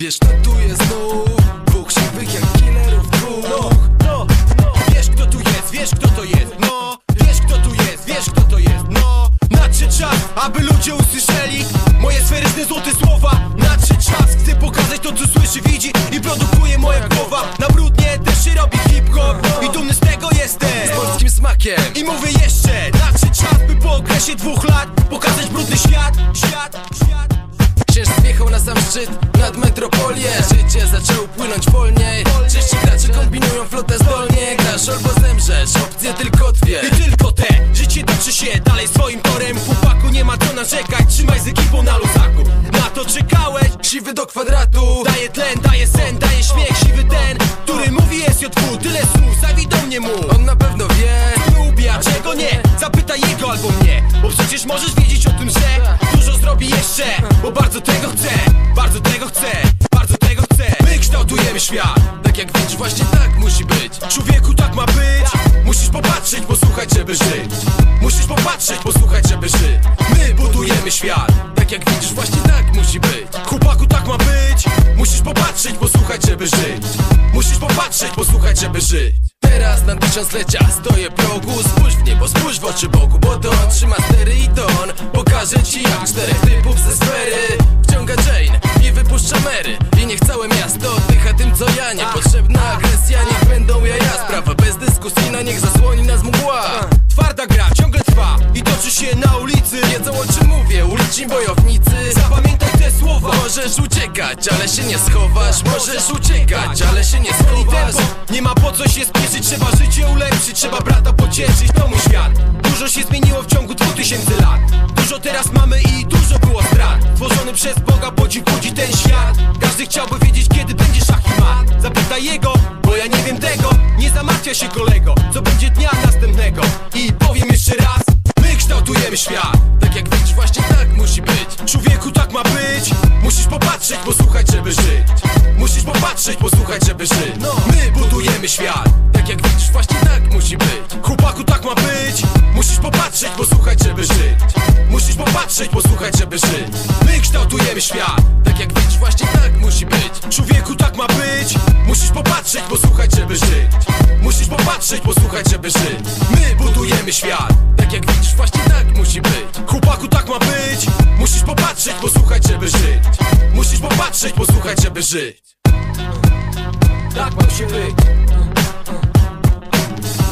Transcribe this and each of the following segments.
Wiesz kto tu jest? Znów Dwóch siwych jak killerów dwóch. No, no, no. Wiesz kto tu jest, wiesz kto to jest? No, wiesz kto tu jest, wiesz kto to jest? No, nadszedł czas, aby ludzie usłyszeli Moje sferyczne złote słowa. Nadszedł czas, chcę pokazać to co słyszy, widzi I produkuje moja głowa. Na brudnie też się robi hip-hop I dumny z tego jestem. Z polskim smakiem. I mówię jeszcze, nadszedł czas, by po okresie dwóch lat Pokazać brudny świat, szczyt nad metropolię. Życie zaczęło płynąć wolniej. Czyści gracze kombinują flotę zdolnie. Grasz albo zemrzesz, opcje tylko dwie. I tylko te, życie toczy się dalej swoim torem. Chłopaku nie ma co narzekać, trzymaj z ekipą na luzaku. Na to czekałeś, Siwy do kwadratu. Daje tlen, daje sen, daje śmiech Siwy mnie Bo przecież możesz wiedzieć o tym, że Dużo zrobi jeszcze, bo bardzo tego chcę Bardzo tego chcę, bardzo tego chcę. My kształtujemy świat Tak jak widzisz właśnie tak musi być. Człowieku tak ma być. Musisz popatrzeć, posłuchać, żeby żyć. Musisz popatrzeć, posłuchać, żeby żyć. My budujemy świat Tak jak widzisz właśnie tak musi być. Chłopaku tak ma być. Musisz popatrzeć, posłuchać, żeby żyć. Musisz popatrzeć, posłuchać, żeby żyć. Teraz na tysiąclecia stoję progu w oczy Bogu Bo to on trzyma stery i to on Pokaże ci jak czterech typów ze sfery. Wciąga Jane i wypuszcza Mary I niech całe miasto oddycha tym co ja. Niepotrzebna agresja, niech będą jaja. Sprawa bezdyskusyjna, niech zasłoni nas mgła. Twarda gra ciągle trwa I toczy się na ulicy. Wiedzą o czym mówię, uliczni bojownicy Możesz uciekać, ale się nie schowasz. Możesz uciekać, ale się nie schowasz. Nie ma po co się spieszyć Trzeba życie ulepszyć, trzeba brata pocieszyć. To mój świat. Dużo się zmieniło w ciągu dwóch tysięcy lat. Dużo teraz mamy i dużo było strat. Tworzony przez Boga podziw budzi ten świat. Każdy chciałby wiedzieć kiedy będzie szach Zapytaj jego, bo ja nie wiem tego. Nie zamartwia się kolego, co będzie dnia następnego. I powiem jeszcze raz My kształtujemy świat. Tak jak Musisz popatrzeć, posłuchać, żeby żyć. Musisz popatrzeć, posłuchać, żeby żyć. My budujemy świat Tak jak widzisz właśnie tak musi być. Chłopaku tak ma być. Musisz popatrzeć, posłuchać, żeby żyć. Musisz popatrzeć, posłuchać, żeby żyć. My kształtujemy świat Tak jak widzisz właśnie tak musi być. Człowieku tak ma być. Musisz popatrzeć, posłuchać, żeby żyć. Musisz popatrzeć, posłuchać, żeby żyć. My budujemy świat Tak jak widzisz właśnie tak musi być. Chłopaku tak ma być. Musisz popatrzeć, posłuchać, żeby żyć. Musisz popatrzeć, posłuchać, żeby żyć. Tak musi być.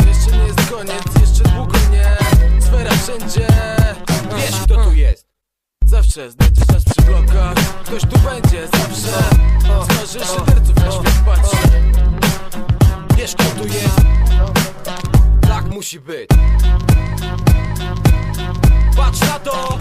Jeszcze nie jest koniec, jeszcze długo nie. Sfera wszędzie. Wiesz kto tu jest. Zawsze znajdziesz nas przy blokach. Ktoś tu musi być. Patrz na to.